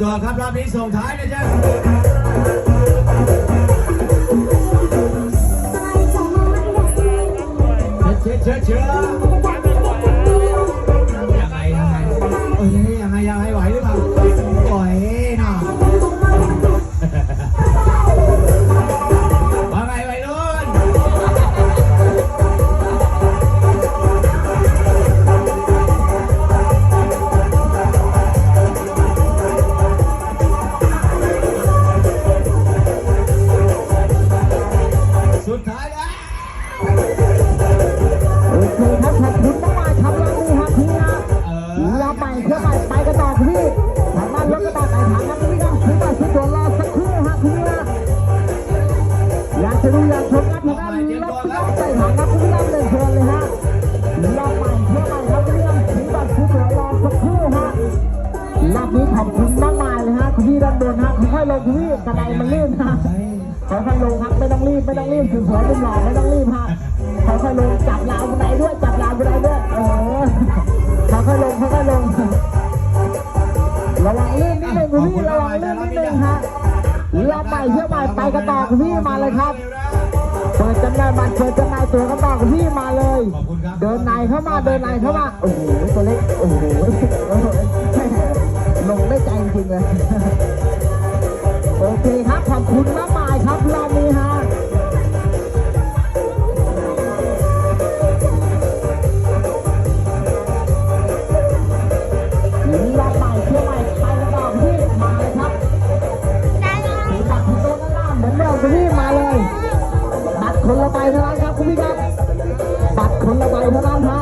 ตัวครับรอบนี้ส่งท้ายนะจ๊ะเชื่อเชื่อเชื่อ อยากจะดูอยากชมครับทางด้านรถกระบใส่ถังครับคุณพี่ครับเดินเชิญเลยฮะเราไปเพื่อไปครับคุณพี่ครับคุณพี่คุณตัวรอสักครู่ฮะรอบนี้ขอบคุณมากมายเลยฮะคุณพี่ด้านบนฮะค่อยๆลงคุณพี่กระไดมันลื่นฮะค่อยๆลงครับไม่ต้องรีบไม่ต้องรีบถึงหัวเป็นหล่อไม่ต้องรีบฮะค่อยๆลงจับราวบันไดด้วยจับราวบันไดด้วยโอ้โหค่อยๆลงค่อยๆลงระวังลื่นนิดนึงคุณพี่ระวังลื่นนิดนึงฮะ เราไปเที่ยวใหม่ไปกันต่อคุณพี่มาเลยครับ เปิดจำหน่ายบัตรเปิดจำหน่ายตัวกันต่อคุณพี่มาเลย เดินในเข้ามาเดินในเข้ามา โอ้โหตัวเล็ก โอ้โหลงได้ใจจริงเลย โอเคครับขอบคุณมาก คนละใบเท่านั้นครับคุณพี่ครับ บัตรคนละใบเท่านั้น